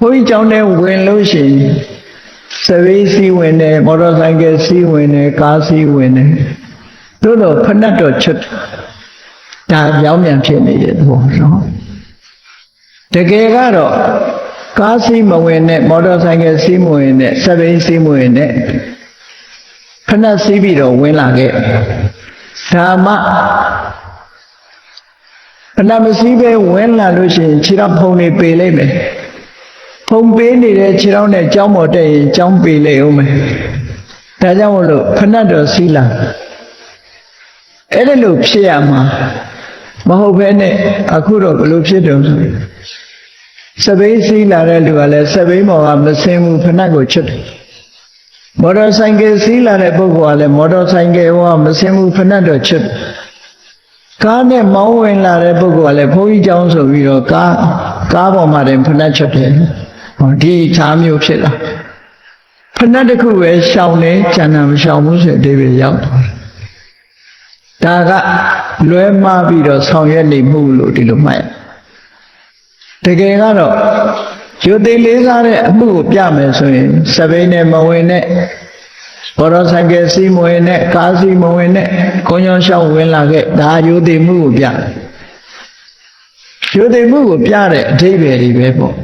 ဘုန်းကြီးကျောင်းထဲဝင်လို့ရှိရင်စပိတ်စီးဝင်တယ်မော်တော်ဆိုင်ကယ်စီးဝင်တယ်ကားစီးဝင်တယ်တို့တော့ဖဏတ်တော့ချွတ်ဒါပြောင်းပြန်ဖြစ်နေတဲ့သဘောနော်တကယ်ကတော့ကားစီးမဝင်နဲ့မော်တော်ဆိုင်ကယ်စီးမဝင်နဲ့စပိတ်စီးမဝင်နဲ့ဖဏတ်စီးပြီးတော့ဝင်လာခဲ့ဓမ္မဖဏတ်မစီးပဲဝင်လာလို့ရှိရင်ခြေတော့ဖုံနေပေလိုက်မယ် ဖုံပေးနေတဲ့ခြေထောက်နဲ့ကြောင်းပေါ်တက်ရင်ကြောင်းပေလေဦးမယ်။ဒါကြောင့်မလို့ဖဏတ်တော်စီလာအဲ့ဒါလို့ဖြစ်ရမှာမဟုတ်ဘဲနဲ့အခုတော့ဘလို့ဖြစ်တော့ဆိုစပိန်စီလာတဲ့လူကလည်းစပိန်ပေါ်ကမစင်းဘူးဖဏတ်ကိုချွတ်တယ်။မော်တော်ဆိုင်ကယ်စီးလာတဲ့ပုဂ္ဂိုလ်ကလည်းမော်တော်ဆိုင်ကယ်ဟောမစင်းဘူးဖဏတ်တော်ချွတ်တယ်။ကားနဲ့မောင်းဝင်လာတဲ့ပုဂ္ဂိုလ်ကလည်းဘုန်းကြီးကျောင်းဆိုပြီးတော့ကားကားပေါ်မှာတင်ဖဏတ်ချွတ်တယ်။ ဟောဒီခြားမျိုးဖြစ်လာဖဏတ်တစ်ခုပဲရှောင်နေကျန်တာမရှောင်ဘူးဆိုတဲ့အဓိပ္ပာယ်ရောက်သွားတယ်ဒါကလွဲမှားပြီးတော့ဆောင်ရွက်နေမှုလို့ဒီလိုမှတ်ရတကယ်ကတော့ယူသိလေးစားတဲ့အမှုကိုပြမယ်ဆိုရင်စပိန်နဲ့မဝင်နဲ့ဘောရဆိုင်ကစီမဝင်နဲ့ကားစီမဝင်နဲ့ခွန်ရောင်ရှောင်းဝင်လာခဲ့ဒါယူသိမှုကိုပြတယ်ယူသိမှုကိုပြတဲ့အဓိပ္ပာယ်တွေပဲပေါ့